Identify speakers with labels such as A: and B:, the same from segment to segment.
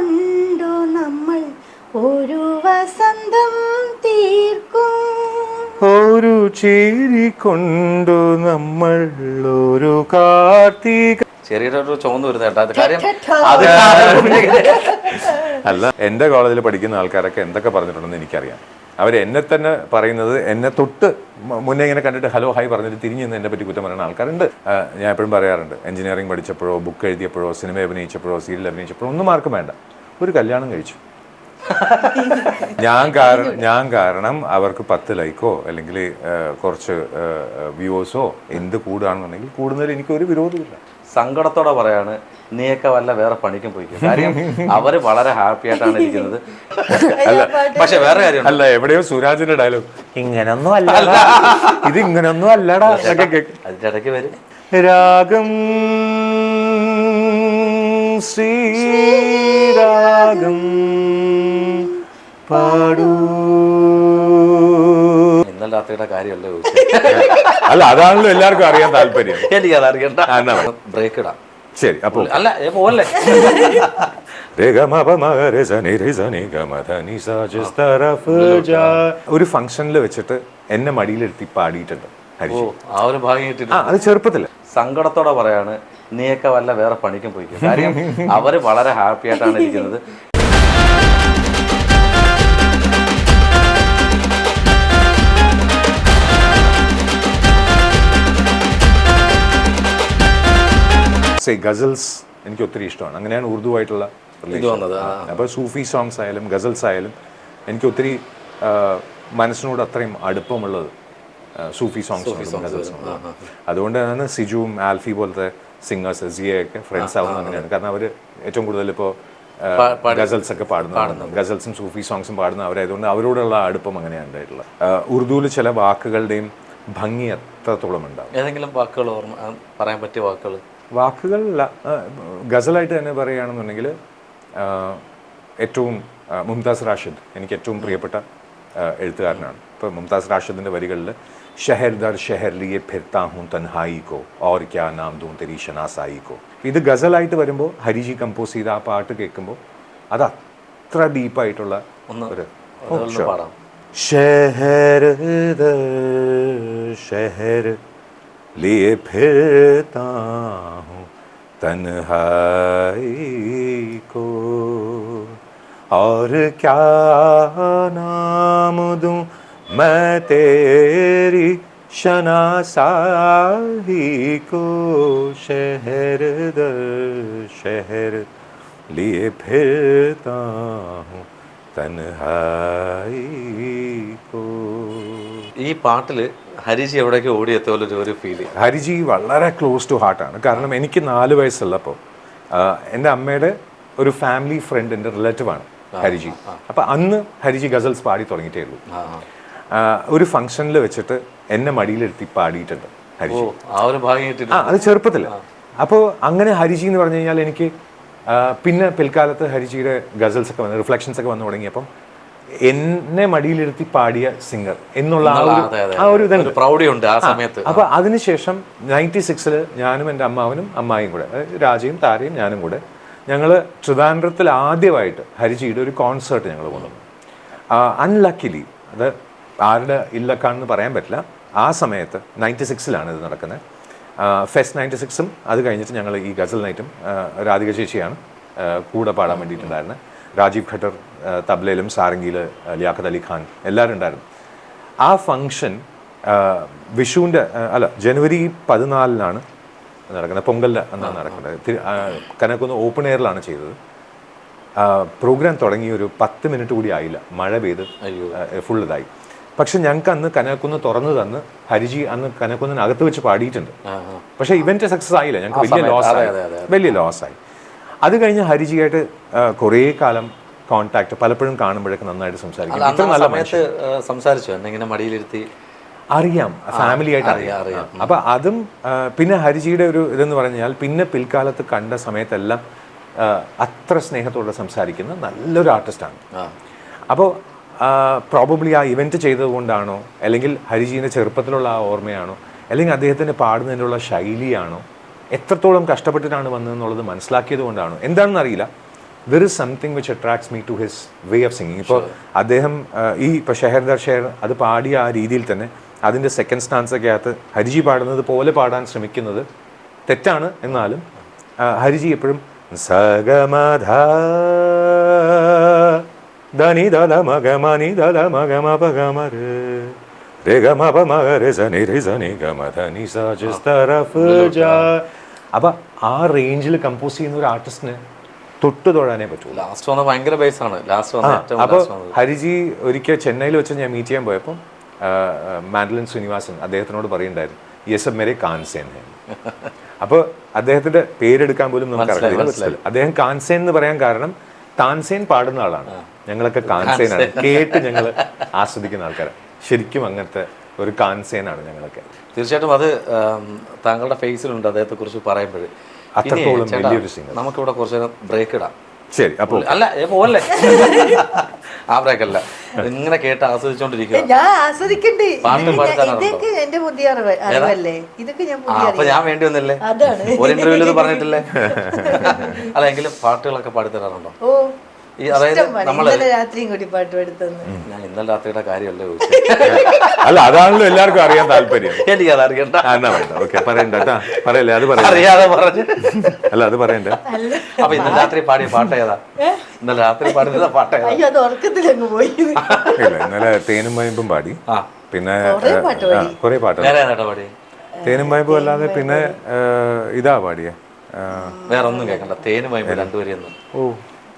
A: കൊണ്ടു നമ്മൾ ഒരു വസന്തം തീർക്കും.
B: ഒരു ചിരി കൊണ്ടു നമ്മൾ ഒരു കാർത്തിക
C: ചെറിയൊരു ചോന്ന് വരുന്ന കേട്ടോ. അത് കാര്യം. അത്
B: അല്ല എന്റെ കോളേജിൽ പഠിക്കുന്ന ആൾക്കാരൊക്കെ എന്തൊക്കെ പറഞ്ഞിട്ടുണ്ടെന്ന് എനിക്കറിയാം. അവർ എന്നെ തന്നെ പറയുന്നത് എന്നെ തൊട്ട് മുന്നേ ഇങ്ങനെ കണ്ടിട്ട് ഹലോ ഹായ് പറഞ്ഞിട്ട് തിരിഞ്ഞ് നിന്ന് എന്നെ പറ്റി കുറ്റം പറയുന്ന ആൾക്കാരുണ്ട്. ഞാൻ എപ്പോഴും പറയാറുണ്ട് എഞ്ചിനീയറിംഗ് പഠിച്ചപ്പോഴോ ബുക്ക് എഴുതിയപ്പോഴോ സിനിമ അഭിനയിച്ചപ്പോഴോ സീരിയൽ അഭിനയിച്ചപ്പോഴോ ഒന്നും ആർക്കും വേണ്ട. ഒരു കല്യാണം കഴിച്ചു. ഞാൻ കാരണം ഞാൻ കാരണം അവർക്ക് പത്ത് ലൈക്കോ അല്ലെങ്കിൽ കുറച്ച് വ്യൂവേഴ്സോ എന്ത് കൂടുകയാണെന്നുണ്ടെങ്കിൽ കൂടുന്നതിൽ എനിക്ക് ഒരു വിരോധമില്ല.
C: സങ്കടത്തോടെ പറയാണ് നീയൊക്കെ വല്ല വേറെ പണിക്കും പോയി കാര്യം അവർ വളരെ ഹാപ്പി ആയിട്ടാണ് ഇരിക്കുന്നത്. പക്ഷെ വേറെ കാര്യം
B: അല്ല എവിടെയോ സുരാജിന്റെ ഡയലോഗ് ഇങ്ങനൊന്നും അല്ല. ഇത് ഇങ്ങനൊന്നും അല്ലടാ
C: അതിന്റെ ഇടയ്ക്ക് വരും.
B: രാഗം ശ്രീരാഗം പാടൂ.
C: ഇന്നലെ രാത്രിയുടെ കാര്യമല്ലേ
B: അല്ല അതാണല്ലോ എല്ലാവർക്കും അറിയാൻ താല്പര്യം.
C: എനിക്കത് അറിയണ്ട.
B: ആ,
C: ബ്രേക്ക് ഇടാം.
B: ശരി അപ്പോൾ
C: അല്ല പോലെ
B: ഒരു ഫംഗ്ഷനിൽ വെച്ചിട്ട് എന്നെ മടിയിലെടുത്തി പാടിയിട്ടുണ്ട്.
C: ആ ഒരു ഭാഗ്യം
B: ആ അത് ചെറുപ്പത്തിൽ.
C: സങ്കടത്തോടെ പറയാണ് നീയൊക്കെ വല്ല വേറെ പണിക്കും പോയി കാര്യം അവർ വളരെ ഹാപ്പി ആയിട്ടാണ് ഇരിക്കുന്നത്.
B: സേ ഗസൽസ് എനിക്ക് ഒത്തിരി ഇഷ്ടമാണ്. അങ്ങനെയാണ് ഉറുദു ആയിട്ടുള്ള അപ്പോൾ സൂഫി സോങ്സ് ആയാലും ഗസൽസ് ആയാലും എനിക്ക് ഒത്തിരി മനസ്സിനോട് അത്രയും അടുപ്പമുള്ളത്. സൂഫി സോങ്സ് അതുകൊണ്ട് തന്നെ സിജുവും ആൽഫി പോലത്തെ സിംഗേഴ്സ് സിയയൊക്കെ ഫ്രണ്ട്സ് ആവുന്ന അങ്ങനെയാണ്. കാരണം അവർ ഏറ്റവും കൂടുതൽ ഇപ്പോൾ ഗസൽസ് ഒക്കെ പാടുന്ന ഗസൽസും സൂഫി സോങ്സും പാടുന്ന അവരായതുകൊണ്ട് അവരോടുള്ള അടുപ്പം അങ്ങനെയാണ് ഉണ്ടായിട്ടുള്ളത്. ഉറുദുവിൽ ചില വാക്കുകളുടെയും ഭംഗി എത്രത്തോളം ഉണ്ടാവും?
C: ഏതെങ്കിലും വാക്കുകൾ ഓർമ്മ പറയാൻ പറ്റിയ വാക്കുകൾ?
B: വാക്കുകളല്ല. ആ, ഗസലായിട്ട് തന്നെ പറയുകയാണെന്നുണ്ടെങ്കിൽ ഏറ്റവും മുംതാസ് റാഷിദ് എനിക്ക് ഏറ്റവും പ്രിയപ്പെട്ട എഴുത്തുകാരനാണ്. ഇപ്പോൾ മുംതാസ് റാഷിദിന്റെ വരികളിൽ ഷെഹർ ദർ ഷെഹർ ലിയെ ഫിർത്താ ഹൂം തൻഹായി കോ ഓർ ക്യാ നാം ദൂം തെരി ഷനാസായി കോ ഇത് ഗസലായിട്ട് വരുമ്പോൾ ഹരിജി കമ്പോസ് ചെയ്ത ആ പാട്ട് കേൾക്കുമ്പോൾ അത് അത്ര ഡീപ്പായിട്ടുള്ള
C: ഒന്ന്
B: ഒരു
C: അതൊന്ന് പാടാം
B: शहर दर शहर लिए फिरता हूँ तन्हाई को और क्या नाम दूँ मैं तेरी शनासाही को शहर दर शहर लिए फिरता हूँ തൻഹായി കോ
C: ഈ പാട്ടില് ഹരിജി എവിടേക്ക് ഓടിയെത്തിയ പോലെ ഒരു- ഒരു ഫീല്
B: ഹരിജി വളരെ ക്ലോസ് ടു ഹാർട്ടാണ് കാരണം എനിക്ക് നാല് വയസ്സുള്ളപ്പോൾ എൻ്റെ അമ്മയുടെ ഒരു ഫാമിലി ഫ്രണ്ട് എൻ്റെ റിലേറ്റീവാണ് ഹരിജി അപ്പം അന്ന് ഹരിജി ഗസൽസ് പാടി തുടങ്ങിയിട്ടേ ഉള്ളൂ
C: ആ
B: ആ, ഒരു ഫംഗ്ഷനിൽ വെച്ചിട്ട് എന്നെ മടിയിലെടുത്തി പാടിയിട്ടുണ്ട് ഹരിജി.
C: ആ ഒരു
B: ആ അത് ചെറുപ്പത്തിൽ അപ്പോൾ അങ്ങനെ ഹരിജി എന്ന് പറഞ്ഞു കഴിഞ്ഞാൽ എനിക്ക് പിന്നെ പിൽക്കാലത്ത് ഹരിജിയുടെ ഗസൽസ് ഒക്കെ വന്ന് റിഫ്ലക്ഷൻസ് ഒക്കെ വന്നു തുടങ്ങിയപ്പം എന്നെ മടിയിലിരുത്തി പാടിയ സിംഗർ എന്നുള്ള ആ ഒരു ഇതുണ്ട്
C: പ്രൗഢിയുണ്ട് ആ സമയത്ത്.
B: അപ്പൊ അതിനുശേഷം നയന്റി സിക്സിൽ ഞാനും എന്റെ അമ്മാവനും അമ്മായിയും കൂടെ രാജയും താരയും ഞാനും കൂടെ ഞങ്ങൾ ട്രിവാൻഡ്രത്തിൽ ആദ്യമായിട്ട് ഹരിജിയുടെ ഒരു കോൺസേർട്ട് ഞങ്ങൾ കൊണ്ടുവന്നു. അൺലക്കിലി അത് ആരുടെ ഇല്ലക്കാണെന്ന് പറയാൻ പറ്റില്ല. ആ സമയത്ത് നയന്റി സിക്സിലാണ് ഇത് നടക്കുന്നത്. ഫെസ്റ്റ് നയന്റി സിക്സും അത് കഴിഞ്ഞിട്ട് ഞങ്ങൾ ഈ ഗസൽ നൈറ്റും രാധിക ചേച്ചിയാണ് കൂടെ പാടാൻ വേണ്ടിയിട്ടുണ്ടായിരുന്നത് രാജീവ് ഖട്ടർ തബ്ലയിലും സാരംഗിയിൽ ലിയാഖത്ത് അലി ഖാൻ എല്ലാവരും ഉണ്ടായിരുന്നു. ആ ഫങ്ഷൻ വിഷുവിന്റെ അല്ല ജനുവരി പതിനാലിനാണ് നടക്കുന്നത്. പൊങ്കലിന്റെ അന്നാണ് നടക്കുന്നത്. കനക്കൊന്ന് ഓപ്പൺ എയറിലാണ് ചെയ്തത്. പ്രോഗ്രാം തുടങ്ങി ഒരു പത്ത് മിനിറ്റ് കൂടി ആയില്ല. മഴ പെയ്ത് ഫുൾ ഇതായി. പക്ഷെ ഞങ്ങൾക്ക് അന്ന് കനകക്കുന്ന് തുറന്നു തന്ന് ഹരിജി അന്ന് കനകക്കുന്നിന് അകത്ത് വെച്ച് പാടിയിട്ടുണ്ട്. പക്ഷെ ഇവന്റ് സക്സസ് ആയില്ല. ഞങ്ങൾക്ക് വലിയ ലോസ് ആയി. വലിയ ലോസ് ആയി. അത് കഴിഞ്ഞ് ഹരിജിയായിട്ട് കുറേ കാലം കോൺടാക്ട് പലപ്പോഴും കാണുമ്പോഴൊക്കെ നന്നായിട്ട് സംസാരിക്കും. ഇത്ര നല്ല
C: സംസാരിച്ചു? എന്നെ മടിയിലിരുത്തി?
B: അറിയാം. ഫാമിലി ആയിട്ട്
C: അറിയാം,
B: അപ്പൊ അതും പിന്നെ ഹരിജിയുടെ ഒരു ഇതെന്ന് പറഞ്ഞാൽ പിന്നെ പിൽക്കാലത്ത് കണ്ട സമയത്തെല്ലാം അത്ര സ്നേഹത്തോടെ സംസാരിക്കുന്ന നല്ലൊരു ആർട്ടിസ്റ്റാണ് അപ്പോൾ പ്രോബബ്ലി ആ ഇവന്റ് ചെയ്തതുകൊണ്ടാണോ? അല്ലെങ്കിൽ ഹരിജീന്റെ ചെറുപ്പത്തിലുള്ള ആ ഓർമ്മയാണോ? അല്ലെങ്കിൽ അദ്ദേഹത്തിന്റെ പാടുന്നതിനുള്ള ശൈലിയാണോ? എത്രത്തോളം കഷ്ടപ്പെട്ടിട്ടാണ് വന്നതെന്നുള്ളത് മനസ്സിലാക്കിയത് കൊണ്ടാണോ? എന്താണെന്ന് അറിയില്ല. There is something which attracts me to his way of singing ഇപ്പോൾ അദ്ദേഹം ഈ ഇപ്പോൾ ഷെഹർദർ ഷെഹർ അത് പാടിയ ആ രീതിയിൽ തന്നെ അതിന്റെ സെക്കൻഡ് സ്റ്റാൻസൊക്കെ അകത്ത് ഹരിജി പാടുന്നത് പോലെ പാടാൻ ശ്രമിക്കുന്നത് തെറ്റാണ് എന്നാലും ഹരിജി എപ്പോഴും സഗമധ ദല മഗമ പഗമര രെ ഗമ പ മഗ രെ സനി ഗ സനി ഗമ ധനി സ ജിസ് തരഫ് ജാ അപ്പൊ ആ റേഞ്ചിൽ കമ്പോസ് ചെയ്യുന്ന ഒരു ആർട്ടിസ്റ്റിന് തൊട്ട് തൊഴാനേ പറ്റൂ.
C: ലാസ്റ്റ് വന്ന ഭയങ്കര ബേസ് ആണ്. ലാസ്റ്റ്
B: അപ്പോൾ ഹരിജി ഒരിക്കൽ ചെന്നൈയിൽ വെച്ച് ഞാൻ മീറ്റ് ചെയ്യാൻ പോയപ്പോൾ മാൻഡലിൻ ശ്രീനിവാസൻ അദ്ദേഹത്തിനോട് പറയുണ്ടായിരുന്നു യെസ് മേരെ കാൻസേൻ അപ്പൊ അപ്പോൾ അദ്ദേഹത്തിന്റെ പേരെടുക്കാൻ പോലും നമുക്ക് അറിയില്ല. അദ്ദേഹം കാൻസേൻ എന്ന് പറയാൻ കാരണം താൻസേൻ പാടുന്ന ആളാണ്. ഞങ്ങളൊക്കെ കാൻസേനാണ്. കേട്ട് ഞങ്ങൾ ആസ്വദിക്കുന്ന ആൾക്കാരാണ് ശരിക്കും അങ്ങനത്തെ ഒരു കാൻസേനാണ് ഞങ്ങളൊക്കെ.
C: തീർച്ചയായിട്ടും അത് താങ്കളുടെ ഫേസിലുണ്ട് അദ്ദേഹത്തെ കുറിച്ച് പറയുമ്പോൾ
B: അത്രത്തോളം വലിയൊരു.
C: നമുക്കിവിടെ കുറച്ച് നേരം ബ്രേക്ക് ഇടാം.
B: ശരി അപ്പോൾ
C: അല്ല പോലെ പോവല്ലേ? ആ ബ്രേക്ക് അല്ല. ഇങ്ങനെ കേട്ട് ആസ്വദിച്ചോണ്ടിരിക്കുക.
A: ഞാൻ ആസ്വദിക്കണ്ടേ.
C: പാട്ട്?
A: ഇതൊക്കെ എന്റെ പുതിയ അറിവ് അറിവല്ലേ? ഇതൊക്കെ ഞാൻ
C: അപ്പൊ ഞാൻ വേണ്ടി വന്നില്ലേ?
A: അതാണ്.
C: ഒരു ഇന്റർവ്യൂൽ പറഞ്ഞിട്ടില്ലേ? അല്ല എങ്കിലും പാട്ടുകളൊക്കെ പാടി തരാറുണ്ടോ
A: ഓ
C: ഈ അതായത്
A: ഇന്നലെ രാത്രിയും കൂടി പാട്ട് എടുത്തെന്ന്
C: ഞാൻ ഇന്നലെ രാത്രിയുടെ കാര്യമല്ല
B: അല്ല അതാണല്ലോ എല്ലാവർക്കും അറിയാൻ താല്പര്യം.
C: എനിക്കത് അറിയണ്ട.
B: ആ, എന്നാ വേണ്ട. ഓക്കെ പറയണ്ട കേട്ടാ. പറയല്ലേ അത്
C: അറിയാതെ പറഞ്ഞു.
B: അല്ല അത് പറയണ്ട.
C: അപ്പൊ ഇന്നലെ രാത്രി പാടിയ പാട്ട് ഏതാ? ഇന്നലെ രാത്രി പാടിയത് പാട്ട് ഏതാ?
A: അയ്യോ അത് ഉറക്കത്തിലങ്ങ് പോയി.
B: ഇല്ല ഇന്നലെ തേനും വയമ്പും പാടി. പിന്നെ
A: കുറെ പാട്ട്
C: പാടി.
B: തേനും വയമ്പും അല്ലാതെ പിന്നെ ഇതാ പാടിയേ.
C: വേറൊന്നും കേക്കണ്ട കേൾക്കണ്ട. തേനും വൈകും രണ്ടുപേരെയൊന്നും.
B: ഓ,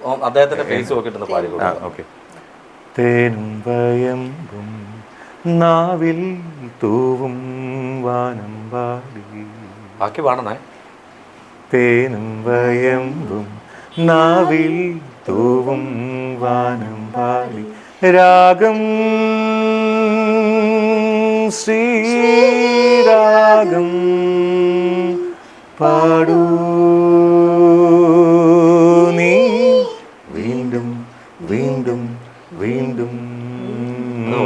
C: അദ്ദേഹത്തിന്റെ ഫേസ് നോക്കിയിട്ട് പാടി
B: ഓക്കെ. തേനും വയമ്പും നാവിൽ തൂവും വാനം പാടി.
C: ബാക്കി പാടണേ.
B: തേനും വയമ്പും നാവിൽ തൂവും വാനം പാടി. രാഗം ശ്രീരാഗം പാടൂ.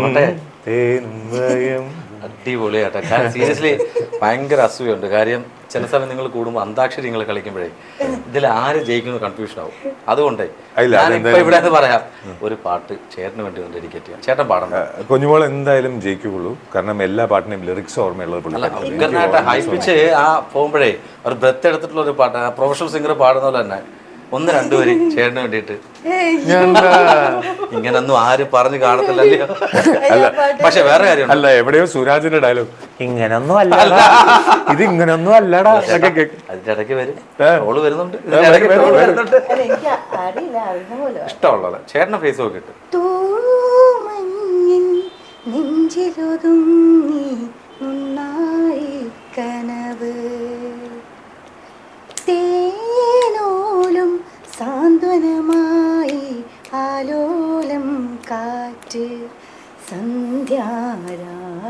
B: വയമ്പും
C: അടിപൊളിയാട്ടെ. സീരിയസ്ലി ഭയങ്കര അസൂയുണ്ട്. കാര്യം ചില സമയം നിങ്ങൾ കൂടുമ്പോൾ അന്താക്ഷരി നിങ്ങൾ കളിക്കുമ്പോഴേ ഇതിൽ ആര് ജയിക്കുന്ന കൺഫ്യൂഷൻ ആവും. അതുകൊണ്ടേ
B: ഞാനിപ്പോ
C: ഇവിടെ പറയാം ഒരു പാട്ട് ചേട്ടന് വേണ്ടി ഒന്ന് ഡെഡിക്കേറ്റ് ചെയ്യാം. ചേട്ടൻ പാടണം.
B: കുഞ്ഞുമോൾ എന്തായാലും ജയിക്കുകയുള്ളൂ. കാരണം എല്ലാ പാട്ടിനെയും ലിറിക്സ് ഓർമ്മയുള്ളത്
C: ഉഗ്രനായിട്ട് ഹൈപ്പിച്ച് ആ പോകുമ്പോഴേ ഒരു ബ്രത്ത് എടുത്തിട്ടുള്ള ഒരു പാട്ട് പ്രൊഫഷണൽ സിംഗർ പാടുന്ന പോലെ തന്നെ. ഒന്ന് രണ്ടുപേര് ചേട്ടന് വേണ്ടിയിട്ട്. ഇങ്ങനൊന്നും ആരും പറഞ്ഞു കാണത്തില്ലല്ലോ. അല്ല പക്ഷെ വേറെ കാര്യം
B: അല്ല എവിടെയോ സുരാജിന്റെ ഡയലോഗ് ഇങ്ങനൊന്നും അല്ല. ഇത് ഇങ്ങനൊന്നും അല്ലടാ.
C: അതിന്റെ ഇടയ്ക്ക് വരും. ഓൾ വരുന്നുണ്ട്. ഇഷ്ടമുള്ളത് ചേട്ടന്റെ ഫേസ് ഒക്കെ
A: തൂമഞ്ഞിൻ നെഞ്ചിലൊതുങ്ങി കനവ്. തേനോലും സാന്ത്വനമായി ആലോലം കാറ്റ് സന്ധ്യാരാഗവും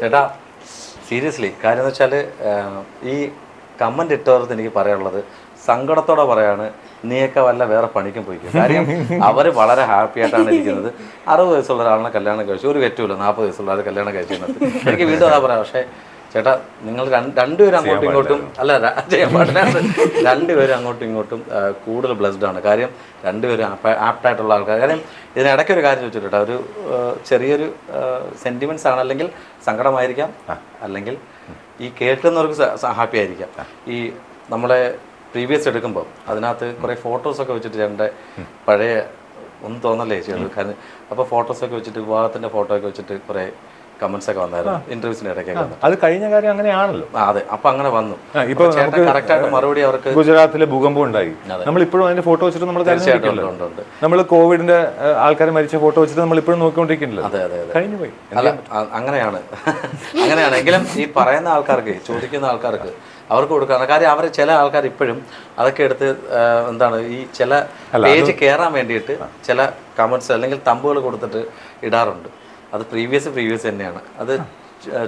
C: ചേട്ടാ സീരിയസ്ലി കാര്യം എന്ന് വെച്ചാൽ ഈ കമന്റ് ഇട്ടവർക്ക് എനിക്ക് പറയാനുള്ളത് സങ്കടത്തോടെ പറയാണ് നീയൊക്കെ വല്ല വേറെ പണിക്കും പോയിക്കും. കാര്യം അവർ വളരെ ഹാപ്പി ആയിട്ടാണ് ഇരിക്കുന്നത്. അറുപത് വയസ്സുള്ള ഒരാളിനെ കല്യാണം കഴിച്ചു ഒരു തെറ്റുമില്ല നാൽപ്പത് വയസ്സുള്ള ആൾ കല്യാണം കഴിച്ചിരുന്നത് എനിക്ക് വീണ്ടും അതാ പറയാം പക്ഷേ ചേട്ടാ നിങ്ങൾ രണ്ട് രണ്ടുപേരും അങ്ങോട്ടും ഇങ്ങോട്ടും അല്ല ചെയ്യാൻ പാടില്ല. രണ്ടുപേരും അങ്ങോട്ടും ഇങ്ങോട്ടും കൂടുതൽ ബ്ലെസ്ഡ് ആണ്. കാര്യം രണ്ടുപേരും ആപ്റ്റായിട്ടുള്ള ആൾക്കാർ. കാര്യം ഇതിനിടയ്ക്ക് ഒരു കാര്യം ചോദിച്ചിട്ട് ഒരു ചെറിയൊരു സെന്റിമെന്റ്സ് ആണ്. അല്ലെങ്കിൽ സങ്കടമായിരിക്കാം. അല്ലെങ്കിൽ ഈ കേൾക്കുന്നവർക്ക് ഹാപ്പി ആയിരിക്കാം. ഈ നമ്മളെ പ്രീവിയസ് എടുക്കുമ്പോൾ അതിനകത്ത് കുറേ ഫോട്ടോസൊക്കെ വെച്ചിട്ട് ചേട്ടന്റെ പഴയ ഒന്നും തോന്നല്ലേ കാരണം അപ്പോൾ ഫോട്ടോസൊക്കെ വെച്ചിട്ട് വിവാഹത്തിന്റെ ഫോട്ടോ ഒക്കെ വെച്ചിട്ട് കുറേ കമന്റ്സ് ഒക്കെ വന്നായിരുന്നു. ഇന്റർവ്യൂസിന് ഇടയ്ക്കൊക്കെ വന്നു.
B: അത് കഴിഞ്ഞ കാര്യം അങ്ങനെയാണല്ലോ.
C: അതെ. അപ്പൊ അങ്ങനെ വന്നു.
B: ഇപ്പൊ
C: കറക്റ്റായിട്ട് മറുപടി അവർക്ക്
B: ഗുജറാത്തിലെ ഭൂകമ്പം ഉണ്ടായി. നമ്മൾ ഇപ്പോഴും അതിന്റെ ഫോട്ടോ വെച്ചിട്ട് നമ്മൾ
C: തീർച്ചയായിട്ടും.
B: നമ്മൾ കോവിഡിന്റെ ആൾക്കാർ മരിച്ച ഫോട്ടോ വെച്ചിട്ട് നമ്മൾ ഇപ്പോഴും നോക്കിക്കൊണ്ടിരിക്കുന്നില്ല
C: അതെ അതെ.
B: കഴിഞ്ഞു പോയി.
C: അല്ല അങ്ങനെയാണ്. അങ്ങനെയാണ്. എങ്കിലും ഈ പറയുന്ന ആൾക്കാർക്ക് ചോദിക്കുന്ന ആൾക്കാർക്ക് അവർക്ക് കൊടുക്കാണ് കാര്യം അവർ ചില ആൾക്കാർ ഇപ്പോഴും അതൊക്കെ എടുത്ത് എന്താണ് ഈ ചില പേജ് കയറാൻ വേണ്ടിയിട്ട് ചില കമന്റ്സ് അല്ലെങ്കിൽ തമ്പുകൾ കൊടുത്തിട്ട് ഇടാറുണ്ട്. അത് പ്രീവിയസ് പ്രീവിയസ് തന്നെയാണ്. അത്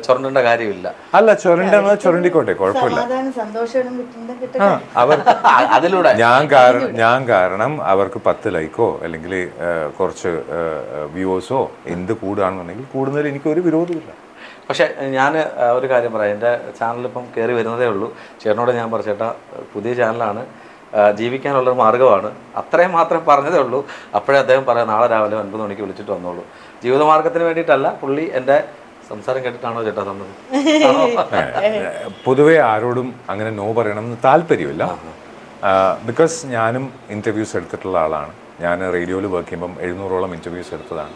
C: ചൊരണ്ടേണ്ട കാര്യമില്ല.
B: അല്ല ചൊരണ്ടെന്നാൽ ചൊരണ്ടിക്കോട്ടെ കുഴപ്പമില്ല. അവർ
C: അതിലൂടെ.
B: ഞാൻ കാരണം ഞാൻ കാരണം അവർക്ക് പത്ത് ലൈക്കോ അല്ലെങ്കിൽ കുറച്ച് വ്യൂവേഴ്സോ എന്ത് കൂടുകയാണെന്നുണ്ടെങ്കിൽ കൂടുന്നതിൽ എനിക്ക് ഒരു വിരോധമില്ല
C: പക്ഷെ ഞാൻ ഒരു കാര്യം പറയാം. എന്റെ ചാനലിപ്പം ഇപ്പം കയറി വരുന്നതേ ഉള്ളൂ. ചേട്ടനോട് ഞാൻ പറഞ്ഞു ചേട്ടാ പുതിയ ചാനലാണ് ജീവിക്കാനുള്ളൊരു മാർഗമാണ്. അത്രയും മാത്രം പറഞ്ഞതേ ഉള്ളൂ. അപ്പോഴേ അദ്ദേഹം പറയാം നാളെ രാവിലെ ഒൻപത് മണിക്ക് വിളിച്ചിട്ട് വന്നോളൂ. ജീവിതമാർഗത്തിന് വേണ്ടിയിട്ടല്ല പുള്ളി എന്റെ സംസാരം കേട്ടിട്ടാണോ ചേട്ടാ തന്നത്?
B: പൊതുവേ ആരോടും അങ്ങനെ നോ പറയണമെന്ന് താല്പര്യമില്ല. ബിക്കോസ് ഞാനും ഇന്റർവ്യൂസ് എടുത്തിട്ടുള്ള ആളാണ്. ഞാൻ റേഡിയോയിൽ വർക്ക് ചെയ്യുമ്പം എഴുന്നൂറോളം ഇന്റർവ്യൂസ് എടുത്തതാണ്.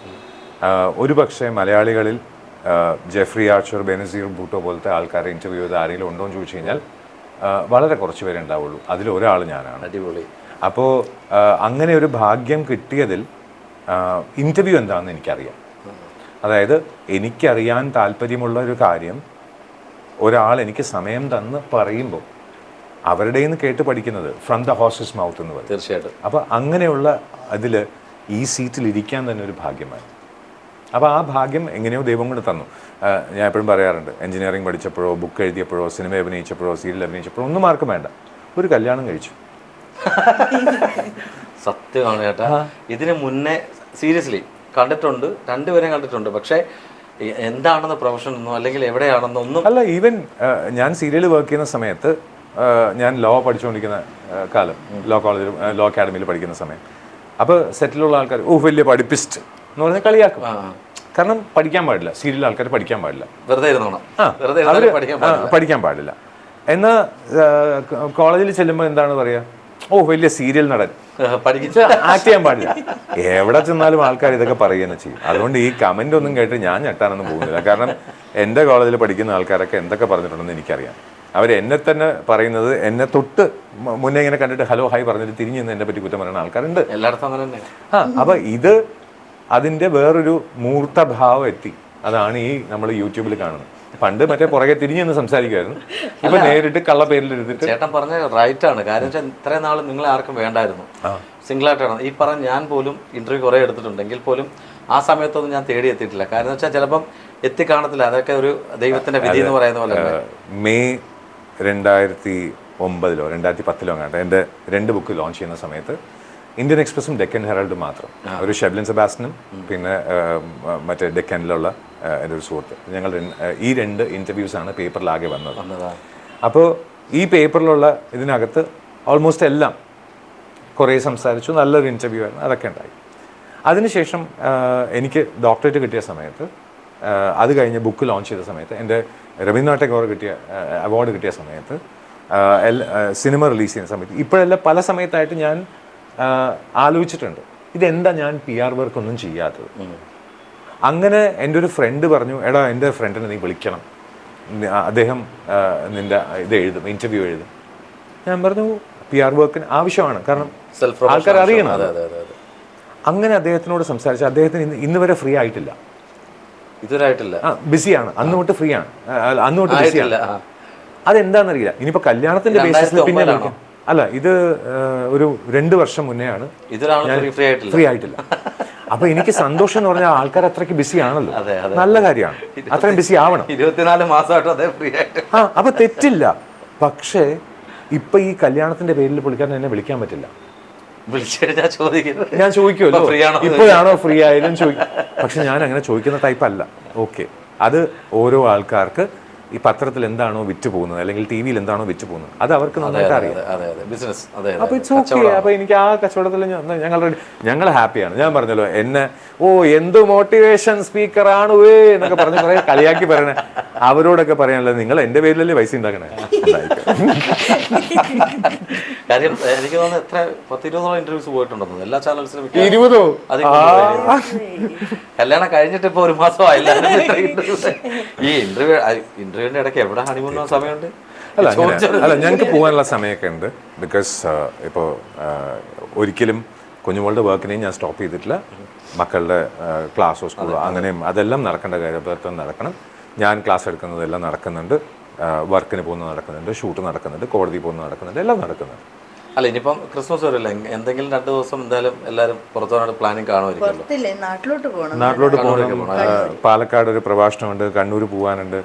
B: ഒരു പക്ഷേ മലയാളികളിൽ ജെഫ്രി ആർച്ചർ ബെനസീർ ബൂട്ടോ പോലത്തെ ആൾക്കാരെ ഇന്റർവ്യൂ ചെയ്ത് ആരെങ്കിലും ഉണ്ടോ എന്ന് ചോദിച്ചു കഴിഞ്ഞാൽ വളരെ കുറച്ച് പേരെ ഉണ്ടാവുള്ളൂ. അതിൽ ഒരാൾ ഞാനാണ്.
C: അടിപൊളി.
B: അപ്പോൾ അങ്ങനെ ഒരു ഭാഗ്യം കിട്ടിയതിൽ ഇന്റർവ്യൂ എന്താണെന്ന് എനിക്കറിയാം. അതായത് എനിക്കറിയാൻ താല്പര്യമുള്ള ഒരു കാര്യം ഒരാൾ എനിക്ക് സമയം തന്ന് പറയുമ്പോൾ അവരുടെ നിന്ന് കേട്ട് പഠിക്കുന്നത് ഫ്രം ദ ഹോസസ് മൗത്ത് എന്ന് പറയും.
C: തീർച്ചയായിട്ടും.
B: അപ്പോൾ അങ്ങനെയുള്ള അതിൽ ഈ സീറ്റിൽ ഇരിക്കാൻ തന്നെ ഒരു ഭാഗ്യമായി. അപ്പോൾ ആ ഭാഗ്യം എങ്ങനെയോ ദൈവം കൊണ്ട് തന്നു. ഞാൻ എപ്പോഴും പറയാറുണ്ട് എഞ്ചിനീയറിംഗ് പഠിച്ചപ്പോഴോ ബുക്ക് എഴുതിയപ്പോഴോ സിനിമ അഭിനയിച്ചപ്പോഴോ സീരിയൽ അഭിനയിച്ചപ്പോഴോ ഒന്നും ആർക്കും വേണ്ട. ഒരു കല്യാണം കഴിച്ചു.
C: സത്യമാണ് ചേട്ടാ. ഇതിന് മുന്നേ സീരിയസ്ലി കണ്ടിട്ടുണ്ട് രണ്ടുപേരെയും കണ്ടിട്ടുണ്ട് പക്ഷേ എന്താണെന്ന് പ്രൊഫഷൻ എന്നോ അല്ലെങ്കിൽ എവിടെയാണെന്നോ ഒന്നും
B: അല്ല ഈവൻ ഞാൻ സീരിയൽ വർക്ക് ചെയ്യുന്ന സമയത്ത് ഞാൻ ലോ പഠിച്ചുകൊണ്ടിരിക്കുന്ന കാലം ലോ കോളേജിൽ ലോ അക്കാഡമിയിൽ പഠിക്കുന്ന സമയം. അപ്പോൾ സെറ്റിലുള്ള ആൾക്കാർ ഓ വലിയ പഠിപ്പിസ്റ്റ് എന്ന് പറഞ്ഞാൽ കളിയാക്കും. കാരണം പഠിക്കാൻ പാടില്ല. സീരിയൽ ആൾക്കാർ പഠിക്കാൻ പാടില്ല.
C: വെറുതെ ഇരുന്നോണം. വെറുതെ അവർ പഠിക്കാൻ
B: പാടില്ല. എന്നാൽ കോളേജിൽ ചെല്ലുമ്പോൾ എന്താണ് പറയുക ഓ വലിയ സീരിയൽ നടൻ.
C: പഠിക്കിച്ച
B: ആക്ട് ചെയ്യാൻ പാടില്ല. എവിടെ ചെന്നാലും ആൾക്കാർ ഇതൊക്കെ പറയുകയെന്ന് ചെയ്യും. അതുകൊണ്ട് ഈ കമന്റ് ഒന്നും കേട്ട് ഞാൻ ഞെട്ടാനൊന്നും പോകുന്നില്ല. കാരണം എന്റെ കോളേജിൽ പഠിക്കുന്ന ആൾക്കാരൊക്കെ എന്തൊക്കെ പറഞ്ഞിട്ടുണ്ടെന്ന് എനിക്കറിയാം. അവർ എന്നെ തന്നെ പറയുന്നത് എന്നെ തൊട്ട് മുന്നേ ഇങ്ങനെ കണ്ടിട്ട് ഹലോ ഹായ് പറഞ്ഞിട്ട് തിരിഞ്ഞു നിന്ന് എന്നെ പറ്റി കുറ്റം പറയുന്ന ആൾക്കാരുണ്ട്.
C: എല്ലായിടത്തും
B: ആ അപ്പൊ ഇത് അതിന്റെ വേറൊരു മൂർത്തഭാവം എത്തി. അതാണ് ഈ നമ്മൾ യൂട്യൂബിൽ കാണുന്നത്. പണ്ട് മറ്റേ പുറകെ തിരിഞ്ഞു നിന്ന് സംസാരിക്കുമായിരുന്നു ഇപ്പൊ നേരിട്ട് കള്ള പേരിൽ എടുത്തിട്ട്
C: ചേട്ടൻ പറഞ്ഞ റൈറ്റ് ആണ് കാരണം വെച്ചാൽ ഇത്രയും നാൾ നിങ്ങളെ ആർക്കും വേണ്ടായിരുന്നു. സിംഗിൾ ആയിട്ടാണ് ഈ പറഞ്ഞ ഞാൻ പോലും ഇന്റർവ്യൂ കുറേ എടുത്തിട്ടുണ്ടെങ്കിൽ പോലും ആ സമയത്തൊന്നും ഞാൻ തേടി എത്തിയിട്ടില്ല. കാരണം വെച്ചാൽ ചിലപ്പം എത്തി കാണത്തില്ല അതൊക്കെ ഒരു ദൈവത്തിന്റെ വിധി എന്ന് പറയുന്ന പോലെ
B: മെയ് രണ്ടായിരത്തി ഒമ്പതിലോ രണ്ടായിരത്തി പത്തിലോ അങ്ങാണ്ട് എന്റെ രണ്ട് ബുക്ക് ലോഞ്ച് ചെയ്യുന്ന സമയത്ത് ഇന്ത്യൻ എക്സ്പ്രസും ഡെക്കൻ ഹെറാൾഡും മാത്രം. ഒരു ഷെബ്ലിൻ സെബാസ്റ്റിനും പിന്നെ മറ്റേ ഡെക്കനിലുള്ള എന്റെ ഒരു സുഹൃത്ത്. ഞങ്ങൾ ഈ രണ്ട് ഇന്റർവ്യൂസ് ആണ് പേപ്പറിലാകെ വന്നത്. അപ്പോൾ ഈ പേപ്പറിലുള്ള ഇതിനകത്ത് ഓൾമോസ്റ്റ് എല്ലാം കുറേ സംസാരിച്ചു നല്ലൊരു ഇന്റർവ്യൂ ആയിരുന്നു അതൊക്കെ ഉണ്ടായി. അതിനുശേഷം എനിക്ക് ഡോക്ടറേറ്റ് കിട്ടിയ സമയത്ത് അത് കഴിഞ്ഞ് ബുക്ക് ലോഞ്ച് ചെയ്ത സമയത്ത് എന്റെ രവീന്ദ്രനാഥ് ടാഗോർ കിട്ടിയ അവാർഡ് കിട്ടിയ സമയത്ത് സിനിമ റിലീസ് ചെയ്യുന്ന സമയത്ത് ഇപ്പോഴെല്ലാം പല സമയത്തായിട്ട് ഞാൻ ആലോചിച്ചിട്ടുണ്ട്. ഇതെന്താ ഞാൻ പി ആർ വർക്കൊന്നും ചെയ്യാത്തത്? അങ്ങനെ എന്റെ ഒരു ഫ്രണ്ട് പറഞ്ഞു എടാ എന്റെ ഫ്രണ്ടിനെ നീ വിളിക്കണം. അദ്ദേഹം നിന്റെ നിന്റെ ഇത് എഴുതും ഇന്റർവ്യൂ എഴുതും. ഞാൻ പറഞ്ഞു പി ആർ വർക്കിന് ആവശ്യമാണ്. കാരണം ആൾക്കാർ അറിയണം അങ്ങനെ അദ്ദേഹത്തിനോട് സംസാരിച്ച് അദ്ദേഹത്തിന് ഇന്ന് ഇന്ന് വരെ ഫ്രീ ആയിട്ടില്ല.
C: ഇതുവരായിട്ടില്ല
B: ആ ബിസിയാണ്. അന്ന് തൊട്ട് ഫ്രീ ആണ്. അന്ന് തൊട്ട് ബിസിയാണ്. അതെന്താണെന്നറിയില്ല. ഇനിയിപ്പോ കല്യാണത്തിന്റെ
C: ബേസിൽ
B: പിന്നെ അല്ല ഇത് ഒരു രണ്ട് വർഷം മുന്നേ ആണ്
C: ഫ്രീ ആയിട്ടില്ല?
B: അപ്പൊ എനിക്ക് സന്തോഷം എന്ന് പറഞ്ഞാൽ ആൾക്കാർ അത്രയ്ക്ക് ബിസി ആണല്ലോ. നല്ല കാര്യമാണ്. അത്രയും ബിസി ആവണം.
C: ഇരുപത്തിനാല് മാസമായിട്ട് ഫ്രീ ആയിട്ട്.
B: ആ അപ്പൊ തെറ്റില്ല. പക്ഷേ ഇപ്പൊ ഈ കല്യാണത്തിന്റെ പേരിൽ പുള്ളിക്കാരൻ എന്നെ വിളിക്കാൻ പറ്റില്ല. ഞാൻ ചോദിക്കുമല്ലോ. ഇപ്പോഴാണോ ഫ്രീ ആയാലും ചോദിക്കും പക്ഷെ ഞാൻ അങ്ങനെ ചോദിക്കുന്ന ടൈപ്പ് അല്ല. ഓക്കെ അത് ഓരോ ആൾക്കാർക്ക് ഈ പത്രത്തിൽ എന്താണോ വിറ്റ് പോകുന്നത് അല്ലെങ്കിൽ ടി വിയിൽ എന്താണോ വിറ്റ് പോകുന്നത് അത് അവർക്ക് നന്നായിട്ട് അറിയാം.
C: ബിസിനസ്
B: അപ്പൊ ഇറ്റ്സ് ഓക്കെ അപ്പൊ എനിക്ക് ആ കച്ചവടത്തിൽ ഞങ്ങൾ ഞങ്ങൾ ഹാപ്പിയാണ് ഞാൻ പറഞ്ഞല്ലോ എന്നെ ഓ എന്ത് മോട്ടിവേഷൻ സ്പീക്കർ ആണ് വേ എന്നൊക്കെ പറഞ്ഞ് കുറെ കളിയാക്കി പറയണേ. അവരോടൊക്കെ പറയാനുള്ളത് നിങ്ങൾ എന്റെ പേരിലല്ലേ പൈസ ഉണ്ടാക്കണേ.
C: കാര്യം എനിക്ക് തോന്നുന്നു എത്ര പത്തിരുപതോളം ഇന്റർവ്യൂസ് പോയിട്ടുണ്ടെന്ന്. എല്ലാ ചാനൽസിലും
B: ഇരുപതോ?
C: കല്യാണം കഴിഞ്ഞിട്ട് ഇപ്പൊ ഒരു മാസം ആയില്ല. ഈ ഇന്റർവ്യൂ ഇന്റർവ്യൂവിന്റെ ഇടയ്ക്ക് എവിടെ ഹണിമൂൺ സമയമുണ്ട്?
B: അല്ല അല്ല ഞങ്ങൾക്ക് പോകാനുള്ള സമയമൊക്കെ ഉണ്ട്. ബിക്കോസ് ഇപ്പോൾ ഒരിക്കലും കുഞ്ഞുമോളുടെ വർക്കിനെയും ഞാൻ സ്റ്റോപ്പ് ചെയ്തിട്ടില്ല. മക്കളുടെ ക്ലാസ്സോ സ്കൂളോ അങ്ങനെയും അതെല്ലാം നടക്കേണ്ട കാര്യം നടക്കണം. ഞാൻ ക്ലാസ് എടുക്കുന്നതെല്ലാം നടക്കുന്നുണ്ട്. വർക്കിന് പോകുന്നത് നടക്കുന്നുണ്ട് ഷൂട്ട് നടക്കുന്നുണ്ട് കോടതി പോകുന്നത് നടക്കുന്നുണ്ട് എല്ലാം നടക്കുന്നുണ്ട്.
C: അല്ല ഇനിയിപ്പം ക്രിസ്മസ് വരില്ല? എന്തെങ്കിലും രണ്ടു ദിവസം എന്തായാലും എല്ലാവരും പുറത്തോട്ട് പ്ലാനിങ്
A: പുറത്തില്ലേ? നാട്ടിലോട്ട് പോകണം.
B: നാട്ടിലോട്ട് പോകണം. പാലക്കാട് ഒരു പ്രഭാഷണമുണ്ട് കണ്ണൂർ പോകാനുണ്ട്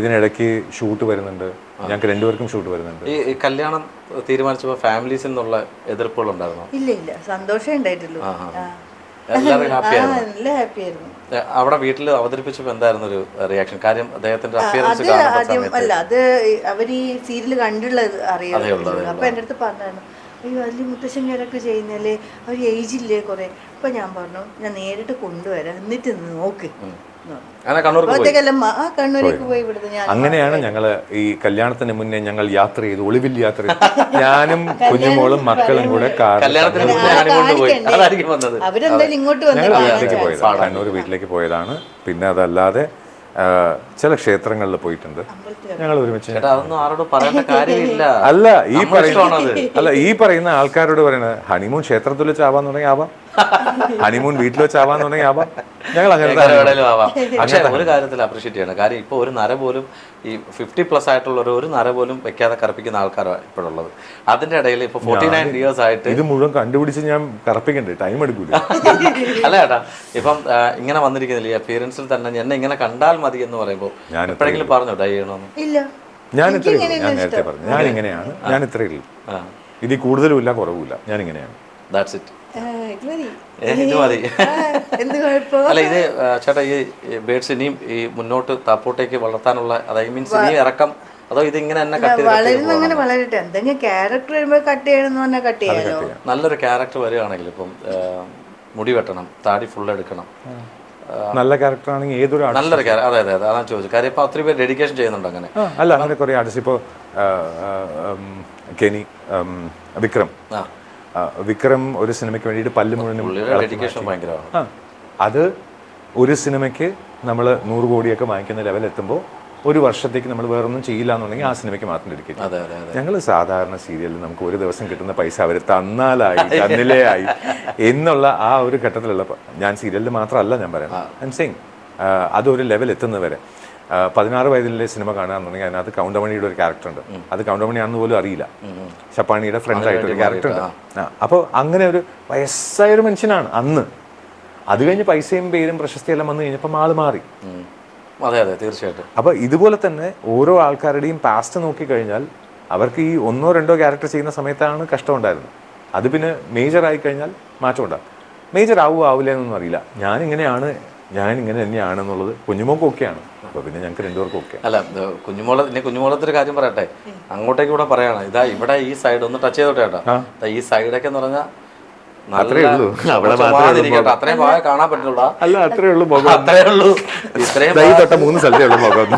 B: ഇതിനിടയ്ക്ക് ഷൂട്ട് വരുന്നുണ്ട്. ഞങ്ങൾക്ക് രണ്ടുപേർക്കും ഷൂട്ട് വരുന്നുണ്ട്.
C: ഈ കല്യാണം തീരുമാനിച്ചപ്പോൾ ഫാമിലീസിൽ എന്നുള്ള എതിർപ്പുകൾ ഉണ്ടായിരുന്നു
A: ഇല്ല ഇല്ല. സന്തോഷം ഉണ്ടായിട്ടുള്ളൂ.
C: എല്ലാവരും ഹാപ്പി
A: ആ, നല്ല
C: അവിടെ വീട്ടിൽ അവതരിപ്പിച്ചപ്പോൾ എന്തായിരുന്നു ഒരു റിയാക്ഷൻ കാര്യം അദ്ദേഹത്തിന്റെ അപ്പിയറൻസ്
A: അല്ല അത് അവർ ഈ സീരിയൽ കണ്ടുള്ളത് അറിയാം അപ്പൊ എന്റെ അടുത്ത് പറഞ്ഞായിരുന്നു അയ്യോ അതിൽ മുത്തശ്ശന്മാരൊക്കെ ചെയ്യുന്നല്ലേ അവർ ഏജില്ലേ കുറെ? അപ്പൊ ഞാൻ പറഞ്ഞു ഞാൻ നേരിട്ട് കൊണ്ടുവരാം എന്നിട്ട് നോക്ക്. എന്ന് പറഞ്ഞു.
C: പോയി.
A: അപ്പോഴത്തേക്കെല്ലാം ആ കണ്ണൂരേക്ക് പോയി. ഇവിടുന്ന് ഞാൻ
B: അങ്ങനെയാണ് ഞങ്ങൾ ഈ കല്യാണത്തിന് മുന്നേ ഞങ്ങൾ യാത്ര ചെയ്ത് ഒളിവിൽ യാത്ര ചെയ്തു ഞാനും കുഞ്ഞുമോളും മക്കളും കൂടെ വീട്ടിലേക്ക്. കണ്ണൂർ വീട്ടിലേക്ക് പോയതാണ്. പിന്നെ അതല്ലാതെ ചില ക്ഷേത്രങ്ങളിൽ പോയിട്ടുണ്ട്. ഞങ്ങൾ ഒരുമിച്ച്
C: ചേട്ടാ അതൊന്നും ആരോട് പറയേണ്ട കാര്യമില്ല.
B: അല്ല ഈ പറയുന്ന അല്ല ഈ പറയുന്ന ആൾക്കാരോട് പറയുന്നത് ഹണിമൂൺ ക്ഷേത്രത്തിൽ വെച്ച് ആവാൻ തുടങ്ങി ആവാം. ഹണിമൂൺ വീട്ടിൽ വെച്ച് ആവാന്നുണ്ടെങ്കിൽ ആവാം ഞങ്ങൾ അങ്ങനെ
C: ആവാം. പക്ഷെ ഒരു കാര്യത്തിൽ അപ്രീഷിയേറ്റ് ചെയ്യണം. കാര്യം ഇപ്പോൾ ഒരു നര പോലും ഈ ഫിഫ്റ്റി പ്ലസ് ആയിട്ടുള്ള ഒരു ഒരു നര പോലും വെക്കാതെ കറപ്പിക്കുന്ന ആൾക്കാരാണ് ഇപ്പോഴുള്ളത്. അതിന്റെ ഇടയിൽ ഇപ്പൊ ഫോർട്ടി നയൻ ഇയേഴ്സ് ആയിട്ട്
B: ഇത് മുഴുവൻ കണ്ടുപിടിച്ച് ഞാൻ കറപ്പിക്കണ്ടേ. ടൈം എടുക്കൂല.
C: അല്ല ചേട്ടാ ഇപ്പം ഇങ്ങനെ വന്നിരിക്കുന്നില്ല? ഈ അപ്പിയറൻസിൽ തന്നെ എന്നെ ഇങ്ങനെ കണ്ടാൽ മതി എന്ന് പറയുമ്പോൾ
B: ഞാൻ
C: എപ്പോഴെങ്കിലും പറഞ്ഞു ഡൈ ചെയ്യണമെന്ന്
A: ഇല്ല.
B: ഞാൻ ഇത്രയേ ഞാൻ നേരത്തെ പറഞ്ഞു ഞാൻ ഇങ്ങനെയാണ് ഞാൻ ഇത്രയേ ഉള്ളൂ. ഇതിൽ കൂടുതലും ഇല്ല കുറവുമില്ല. ഞാൻ ഇങ്ങനെയാണ്
C: ദാറ്റ്സ് ഇറ്റ്
A: ഇത് മതി.
C: അല്ല ഇത് ചേട്ടാ ഈ ബേഡ്സ് ഇനിയും ഈ മുന്നോട്ട് താപ്പോട്ടേക്ക് വളർത്താനുള്ള അതായത് മീൻസ് ഇനി ഇറക്കം അതോ ഇത് ഇങ്ങനെ തന്നെ കട്ട്
A: വളരുന്ന അങ്ങനെ വളരട്ടെ. എന്തെങ്കിലും ക്യാരക്ടർ വരുമ്പോൾ കട്ട് ചെയ്യണമെന്ന് പറഞ്ഞാൽ കട്ട് ചെയ്യാലോ?
C: നല്ലൊരു ക്യാരക്ടർ വരികയാണെങ്കിൽ ഇപ്പം മുടി വെട്ടണം താടി ഫുൾ എടുക്കണം.
B: നല്ല ക്യാരക്ടർ ആണെങ്കിൽ ഏതൊരു നല്ല
C: നല്ലൊരു ക്യാരക്ടർ അതെ അതെ അതെ അതാണ് ചോദിച്ചത്. കാര്യം ഇപ്പൊ ഒത്തിരി പേര് ഡെഡിക്കേഷൻ ചെയ്യുന്നുണ്ട് അങ്ങനെ.
B: അല്ല അങ്ങനെ കുറേ ആർട്ടിസ്റ്റ് ഇപ്പോൾ കെനി വിക്രം. വിക്രം ഒരു സിനിമയ്ക്ക് വേണ്ടിയിട്ട് പല്ല് മുഴുവനും
C: പുള്ളിയുടെ ഡെഡിക്കേഷൻ ഭയങ്കരമാണ്.
B: അത് ഒരു സിനിമയ്ക്ക് നമ്മൾ നൂറ് കോടിയൊക്കെ വാങ്ങിക്കുന്ന ലെവൽ എത്തുമ്പോൾ ഒരു വർഷത്തേക്ക് നമ്മൾ വേറൊന്നും ചെയ്യില്ല എന്നുണ്ടെങ്കിൽ ആ സിനിമയ്ക്ക് മാത്രം ഡെഡിക്കേറ്റ്
C: അതെ
B: ഞങ്ങൾ സാധാരണ സീരിയലിൽ നമുക്ക് ഒരു ദിവസം കിട്ടുന്ന പൈസ അവർ തന്നാലായി തന്നിലേ ആയി എന്നുള്ള ആ ഒരു ഘട്ടത്തിലുള്ള ഞാൻ സീരിയലിൽ മാത്രമല്ല ഞാൻ പറയുന്നത് ഐ എം സെയിങ് അതൊരു ലെവൽ എത്തുന്നവരെ. പതിനാറ് വയതിലെ സിനിമ കാണുകയാണെന്നുണ്ടെങ്കിൽ അതിനകത്ത് കൗണ്ടമണിയുടെ ഒരു ക്യാരക്ടർ ഉണ്ട്. അത് കൗണ്ടമണിയാണെന്ന് പോലും അറിയില്ല. ഷപ്പാണിയുടെ ഫ്രണ്ട് ആയിട്ട് ഒരു ക്യാരക്ടർ ഉണ്ട്. അപ്പോൾ അങ്ങനെ ഒരു വയസ്സായ ഒരു മനുഷ്യനാണ് അന്ന്. അത് കഴിഞ്ഞ് പൈസയും പേരും പ്രശസ്തിയെല്ലാം വന്നു കഴിഞ്ഞപ്പോൾ ആൾ മാറി.
C: അതെ അതെ തീർച്ചയായിട്ടും.
B: അപ്പോൾ ഇതുപോലെ തന്നെ ഓരോ ആൾക്കാരുടെയും പാസ്റ്റ് നോക്കിക്കഴിഞ്ഞാൽ അവർക്ക് ഈ ഒന്നോ രണ്ടോ ക്യാരക്ടർ ചെയ്യുന്ന സമയത്താണ് കഷ്ടം ഉണ്ടായിരുന്നത് അത് പിന്നെ മേജർ ആയി കഴിഞ്ഞാൽ മാറ്റം ഉണ്ടാകും മേജർ ആവുമോ ആവില്ല എന്നൊന്നും അറിയില്ല. ഞാൻ ഇങ്ങനെയാണ് ഞാൻ ഇങ്ങനെ തന്നെയാണെന്നുള്ളത് കുഞ്ഞുമോക്കൊക്കെയാണ്. അപ്പൊ അപ്പോൾ പിന്നെ ഞങ്ങൾക്ക് രണ്ടുപേർക്കും ഒക്കെ.
C: അല്ല കുഞ്ഞുമോളെ ഇനി കുഞ്ഞുമോളത്തെ ഒരു കാര്യം പറയട്ടെ? അങ്ങോട്ടേക്ക് ഇവിടെ പറയാണ്. ഇതാ ഇവിടെ ഈ സൈഡ് ഒന്ന് ടച്ച് ചെയ്തോട്ടെ കേട്ടോ. ഈ സൈഡൊക്കെ എന്ന് പറഞ്ഞാൽ
B: അത്രേ ഉള്ളൂ. അവിടെ
C: ചുമ്മാതിരിക്കട്ടെ. അത്രയും ഭാഗം കാണാൻ പറ്റുള്ള
B: അല്ല അത്രേ ഉള്ളൂ മുഖം.
C: അത്രേ ഉള്ളൂ. ഇത്രയും
B: തൊട്ട മൂന്ന് സ്ഥലത്തേ ഉള്ളൂ മുഖം.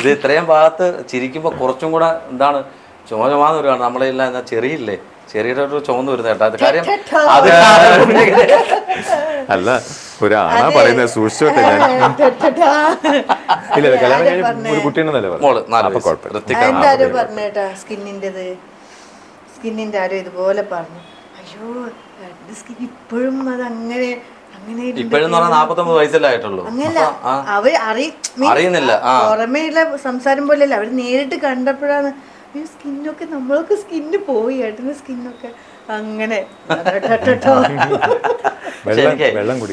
C: ഇത് ഇത്രയും ഭാഗത്ത് ചിരിക്കുമ്പോൾ കുറച്ചും കൂടെ എന്താണ് ചുമ ചുമാന്ന് വരുവാണ് നമ്മളെല്ലാം എന്താ ചെറിയില്ലേ? ചോന്ന് ചുമന്ന് വരുന്ന കേട്ടോ. അത് കാര്യം അത്
B: അല്ല ഒരു ആണാ പറയുന്നത് സൂക്ഷിച്ചോട്ടെ ഞാൻ. ഇല്ല ഇല്ല, കല്യാണം കഴിഞ്ഞ് ഒരു മോൾ
C: നാല്
A: പറഞ്ഞേട്ടാ സ്കിന്നിന്റെത് ആരോ ഇതുപോലെ പറഞ്ഞു. അയ്യോ സ്കിൻ ഇപ്പോഴും അത് അങ്ങനെ അങ്ങനെ ഉണ്ട്.
C: ഇപ്പോഴെന്ന് പറഞ്ഞാൽ നാപ്പത്തൊമ്പത് വയസ്സല്ലേ ആയിട്ടുള്ളൂ.
A: അങ്ങനല്ല.
C: അപ്പൊ, ആ,
A: അവർ അറി means
C: അറിയുന്നില്ല.
A: പുറമേയുള്ള സംസാരം പോലെയല്ല. അവർ നേരിട്ട് കണ്ടപ്പോഴാണ് ഈ സ്കിന്നൊക്കെ നമ്മൾക്ക് സ്കിന്ന് പോയി ഏട്ടന് സ്കിന്നൊക്കെ അങ്ങനെ.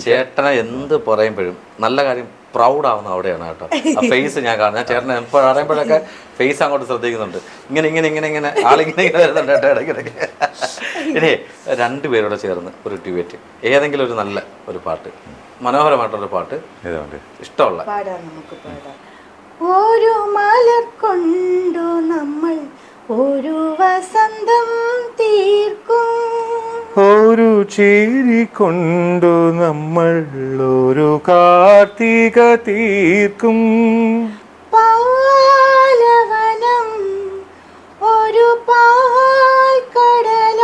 C: ചേട്ടനെ എന്ത് പറയുമ്പോഴും നല്ല കാര്യം പ്രൗഡ് ആവുന്ന അവിടെയാണ് കേട്ടോ. ആ ഫേസ് ഞാൻ കാണുന്നത്. ഞാൻ ചേട്ടനെ എപ്പോൾ പറയുമ്പോഴൊക്കെ ഫേസ് അങ്ങോട്ട് ശ്രദ്ധിക്കുന്നുണ്ട്. ഇങ്ങനെ ഇങ്ങനെ ഇങ്ങനെ ഇങ്ങനെ. ആളിങ്ങനെ ഇങ്ങനെ വരുന്നുണ്ട് കേട്ടോ ഇടയ്ക്കിടയ്ക്ക് ഇനി രണ്ടുപേരോടെ ചേർന്ന് ഒരു ഡിബേറ്റ് ഏതെങ്കിലും ഒരു നല്ല ഒരു പാട്ട്. മനോഹരമായിട്ടുള്ള പാട്ട്? ഇഷ്ടമുള്ള.
A: പാടാം നമുക്ക് പാടാം. ഒരു മലർ നമ്മൾ ഒരു വസന്തം തീർക്കും.
B: ഒരു ചിരി കൊണ്ടു നമ്മൾ ഒരു കാർത്തിക തീർക്കും.
A: പാലവനം ഒരു പാൽക്കടല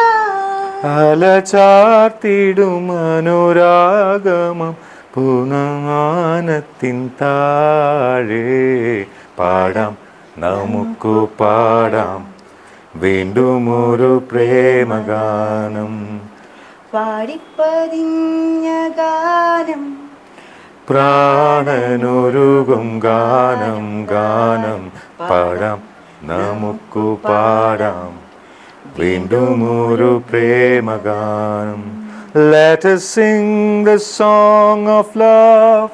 B: അല ചാർത്തിടും അനുരാഗമം പുനമാനത്തിൻ താഴെ പാടാം. നമുക്കു പാടാം. വീണ്ടും ഒരു പ്രേമഗാനം.
A: പാടിപ്പതിഞ്ഞ ഗാനം.
B: പ്രാണനൊരുകും ഗാനം ഗാനം പാടാം. നമുക്കു പാടാം. വീണ്ടും ഒരു പ്രേമഗാനം. Let us sing the song of love.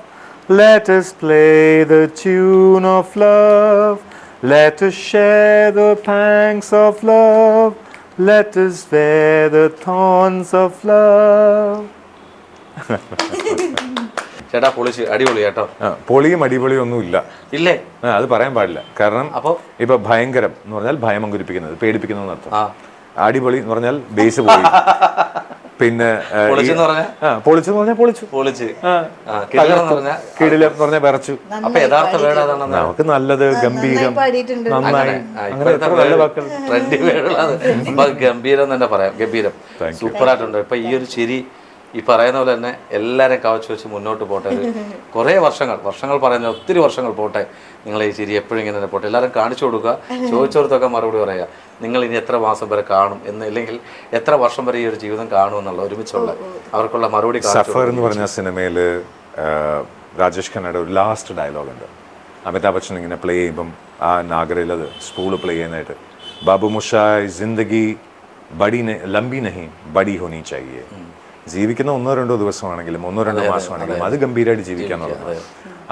B: Let us play the tune of love. Let us share the pangs of love. Let us bear the thorns of love.
C: ചേട്ടാ പൊളിച്ച് അടിപൊളി കേട്ടോ
B: ആ, പൊളിയും അടിപൊളിയും ഒന്നും ഇല്ല
C: ഇല്ലേ
B: ആ, അത് പറയാൻ പാടില്ല കാരണം
C: അപ്പൊ
B: ഇപ്പൊ ഭയങ്കരം എന്ന് പറഞ്ഞാൽ ഭയം അങ്കുരിപ്പിക്കുന്നത് പേടിപ്പിക്കുന്നത് അർത്ഥം
C: ആ
B: അടിപൊളി എന്ന് പറഞ്ഞാൽ ബേസ് പോയി പിന്നെ
C: പൊളിച്ചെന്ന് പറഞ്ഞാൽ
B: പൊളിച്ചു എന്ന് പറഞ്ഞാൽ പൊളിച്ചു.
C: പൊളിച്ച്.
B: കിടിലം എന്ന് പറഞ്ഞാൽ വിറച്ചു.
C: അപ്പൊ യഥാർത്ഥ വേർഡ്
B: നമുക്ക് നല്ലത് ഗംഭീരം.
A: പാടിയിട്ടുണ്ട്.
B: നന്നായി. അങ്ങനെ എത്ര നല്ല വാക്കുകൾ.
C: ട്രെൻഡി വേർഡുകളാണ് ഗംഭീരം തന്നെ പറയാം. ഗംഭീരം. സൂപ്പർ ആയിട്ടുണ്ട് ഇപ്പൊ ഈ ഒരു ചിരി ഈ പറയുന്ന പോലെ തന്നെ എല്ലാവരെയും കവച്ചു വെച്ച് മുന്നോട്ട് പോട്ടെ. കുറേ വർഷങ്ങൾ വർഷങ്ങൾ പറയുന്ന ഒത്തിരി വർഷങ്ങൾ പോട്ടെ. നിങ്ങൾ ഈ ചിരി എപ്പോഴും ഇങ്ങനെ തന്നെ പോട്ടെ. എല്ലാവരും കാണിച്ചു കൊടുക്കുക. ചോദിച്ചോർത്തൊക്കെ മറുപടി പറയുക നിങ്ങൾ ഇനി എത്ര മാസം വരെ കാണും എന്ന് അല്ലെങ്കിൽ എത്ര വർഷം വരെ ഈ ഒരു ജീവിതം കാണും എന്നുള്ള ഒരുമിച്ചുള്ള അവർക്കുള്ള മറുപടി
B: സഫർ എന്ന് പറഞ്ഞ സിനിമയിൽ രാജേഷ് ഖന്നയുടെ ഒരു ലാസ്റ്റ് ഡയലോഗ് ഉണ്ട്. അമിതാഭ് ബച്ചൻ ഇങ്ങനെ പ്ലേ ചെയ്യുമ്പം ആ നാഗരയിൽ അത് സ്കൂൾ പ്ലേ ചെയ്യുന്നതായിട്ട്. ബാബു മുഷായ് ജിന്ദഗി ബഡി ലംബി നഹി ബഡി ഹോനി ചാഹിയെ ജീവിക്കുന്ന ഒന്നോ രണ്ടോ ദിവസമാണെങ്കിലും ഒന്നോ രണ്ടോ മാസമാണെങ്കിലും അത്. ഗംഭീരമായിട്ട് ജീവിക്കാന്നുള്ളത്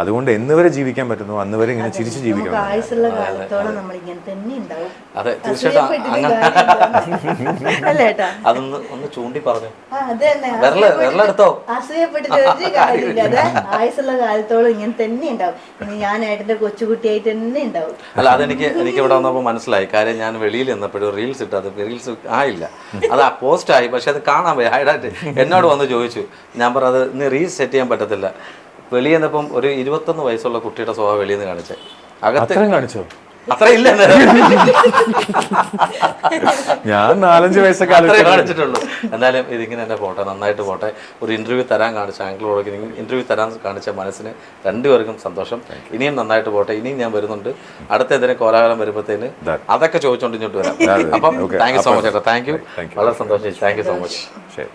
B: അതുകൊണ്ട് എന്ന് വരെ ജീവിക്കാൻ പറ്റുന്നു അന്ന് വരെ ഇങ്ങനെ ചിരിച്ച് ജീവിക്കണം.
A: ആയുസുള്ള കാലത്തോളം നമ്മൾ ഇങ്ങനെ തന്നെ ഉണ്ടാവും.
C: അതെ തീർച്ചയായിട്ടും അങ്ങനെ
A: അല്ല ഏട്ടാ?
C: അതൊന്ന് ഒന്ന് ചൂണ്ടി പറഞ്ഞു.
A: ആ, അത് തന്നെ.
C: വിരൽ വിരലെടുത്തോ
A: അസൂയപ്പെട്ടിട്ട് ഒരു കാര്യമില്ല. അത് ആയുസുള്ള കാലത്തോളം ഇങ്ങനെ തന്നെ ഉണ്ടാവും. ഇനി ഞാൻ ഏട്ടന്റെ കൊച്ചുകുട്ടിയായിട്ട് തന്നെ ഉണ്ടാവും.
C: അല്ല അതെനിക്ക് എനിക്ക് ഇവിടെ വന്നപ്പോൾ മനസ്സിലായി. കാര്യം ഞാൻ വെളിയിൽ നിന്നപ്പോഴും റീൽസ് ഇട്ട് അത് റീൽസ് ആയില്ല. അത് ആ പോസ്റ്റ് ആയി പക്ഷെ അത് കാണാൻ പോയി. ഹൈഡായിട്ട് എന്നോട് വന്ന് ചോദിച്ചു. ഞാൻ പറഞ്ഞത് അത് ഇന്ന് റീസെറ്റ് സെറ്റ് ചെയ്യാൻ പറ്റത്തില്ല. വെളിയിൽ നിന്നപ്പം ഒരു ഇരുപത്തൊന്ന് വയസ്സുള്ള കുട്ടിയുടെ സ്വഭാവം വെളിയിൽ നിന്ന് കാണിച്ചേ. അകത്ത്
B: അത്രയും കാണിച്ചോ?
C: അത്ര ഇല്ല
B: ഞാൻ നാലഞ്ച് വയസ്സൊക്കെ
C: അത്രേ
B: ആലോചിച്ചു
C: കാണിച്ചിട്ടുള്ളൂ. എന്തായാലും ഇതിങ്ങനെ തന്നെ പോട്ടെ നന്നായിട്ട് പോട്ടെ. ഒരു ഇന്റർവ്യൂ തരാൻ കാണിച്ച ആംഗ്ലോക്ക് ഇന്റർവ്യൂ തരാൻ കാണിച്ച മനസ്സിന് രണ്ടുപേർക്കും സന്തോഷം. ഇനിയും നന്നായിട്ട് പോട്ടെ. ഇനിയും ഞാൻ വരുന്നുണ്ട്. അടുത്ത എന്തെങ്കിലും കോലാഹലം വരുമ്പോഴത്തേന് അതൊക്കെ ചോദിച്ചോണ്ട് ഇങ്ങോട്ട് വരാം. അപ്പം. താങ്ക് യു സോ മച്ച് ചേട്ടാ. താങ്ക് യു വളരെ സന്തോഷം. താങ്ക് യു സോ മച്ച്
B: ശരി.